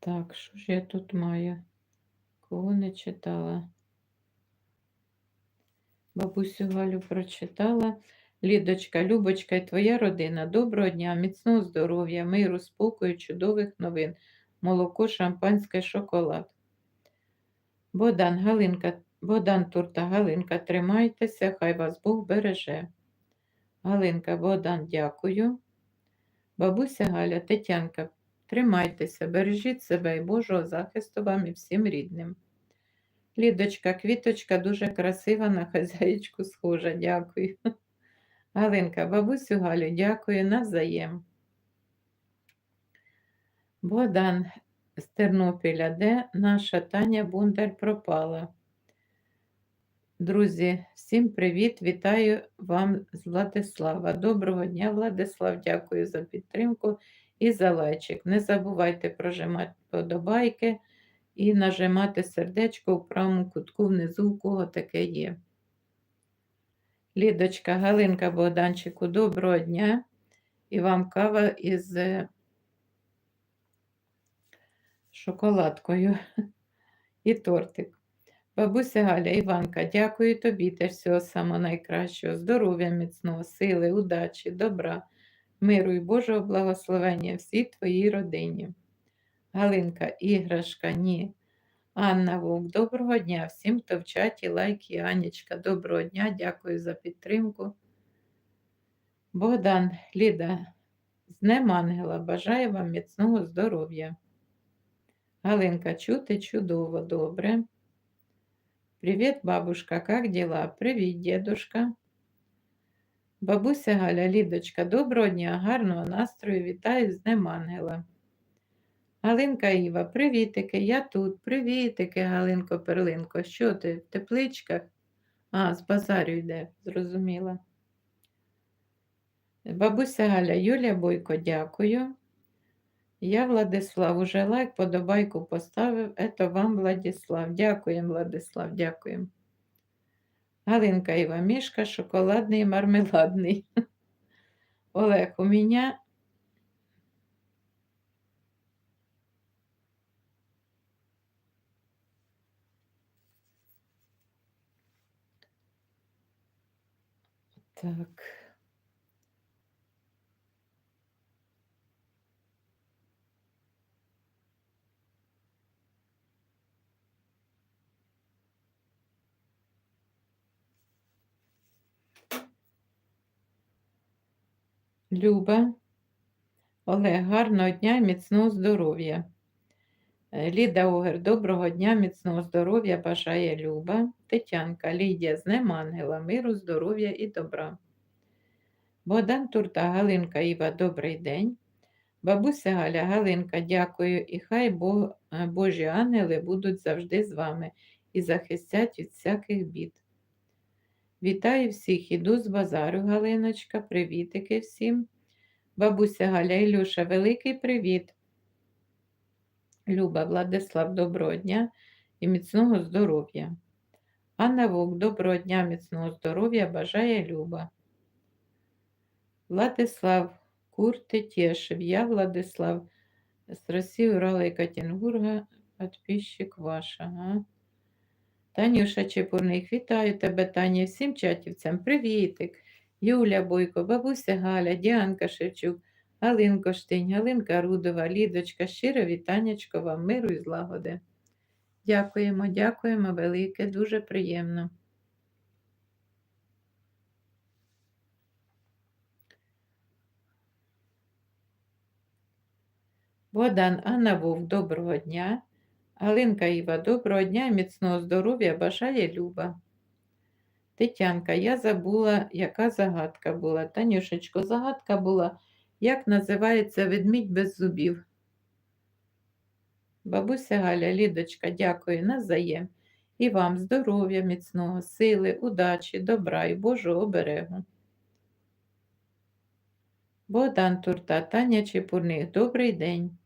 Так, що ж я тут маю? Кого не читала? Бабусю Галю прочитала. Лідочка, Любочка і твоя родина. Доброго дня, міцного здоров'я, миру, спокою, чудових новин, молоко, шампанське, шоколад. Богдан, Галинка, Богдан Турта, Галинка, тримайтеся, хай вас Бог береже. Галинка, Богдан, дякую. Бабуся Галя, Тетянка, тримайтеся, бережіть себе і Божого захисту вам і всім рідним. Лідочка, квіточка дуже красива, на хазяїчку схожа, дякую. Галинка, бабусю Галю, дякую навзаєм. Богдан з Тернопіля, де наша Таня Бундар пропала. Друзі, всім привіт! Вітаю вам з Владислава. Доброго дня, Владислав, дякую за підтримку і за лайчик. Не забувайте прожимати подобайки і нажимати сердечко у правому кутку внизу, у кого таке є. Лідочка, Галинка Богданчику, доброго дня. І вам кава із е, шоколадкою і тортик. Бабуся Галя, Іванка, дякую тобі теж всього самого найкращого, здоров'я, міцного, сили, удачі, добра, миру і Божого благословення всій твоїй родині. Галинка, іграшка, ні. Анна Вовк, доброго дня всім, хто в чаті, лайки, Анічка, доброго дня, дякую за підтримку. Богдан, Ліда, з Днем Ангела, бажаю вам міцного здоров'я. Галинка, чути чудово, добре. Привіт, бабушка, як дела? Привіт, дедушка. Бабуся Галя, Лідочка, доброго дня, гарного настрою, вітаю з Днем Ангела. Галинка Іва, привітики, я тут, привітики, Галинко Перлинко. Що ти в тепличках? А, з базарю йде, зрозуміла. Бабуся Галя, Юлія Бойко, дякую. Я Владислав, уже лайк, подобайку поставив. Это вам, Владислав. Дякуємо, Владислав, дякуємо. Галинка Івамішка, шоколадний мармеладний. Олег, у мене Так. Люба, Олег, гарного дня і міцного здоров'я. Е, Ліда Огер, доброго дня, міцного здоров'я бажає Люба. Тетянка, Лідія, з Днем Ангела, миру, здоров'я і добра. Богдан Турта, Галинка Іва, добрий день. Бабуся Галя, Галинка, дякую, і хай Бог, е, Божі ангели будуть завжди з вами і захистять від всяких бід. Вітаю всіх, іду з базару, Галиночка, привітики всім. Бабуся Галя Ілюша, великий привіт. Люба, Владислав, доброго дня і міцного здоров'я. Анна Вовк, доброго дня, міцного здоров'я, бажає Люба. Владислав Курти Тєшев, я Владислав з Росії, Урала і Катінгурга, підписчик ваш. Ага. Танюша Чепурник, вітаю тебе, Таня, всім чатівцям. Привітик. Юля Бойко, бабуся Галя, Діанка Шевчук, Галинко Штинь, Галинка Рудова, Лідочка, щиро вітаннячко миру і злагоди. Дякуємо, дякуємо велике, дуже приємно. Богдан Анна Вовк, доброго дня. Галинка Іва, доброго дня міцного здоров'я бажає Люба. Тетянка, я забула, яка загадка була. Танюшечко, загадка була, як називається ведмідь без зубів. Бабуся Галя, Лідочка, дякую назаєм. І вам здоров'я, міцного, сили, удачі, добра і Божого оберегу. Богдан Турта, Таня Чепурник, добрий день.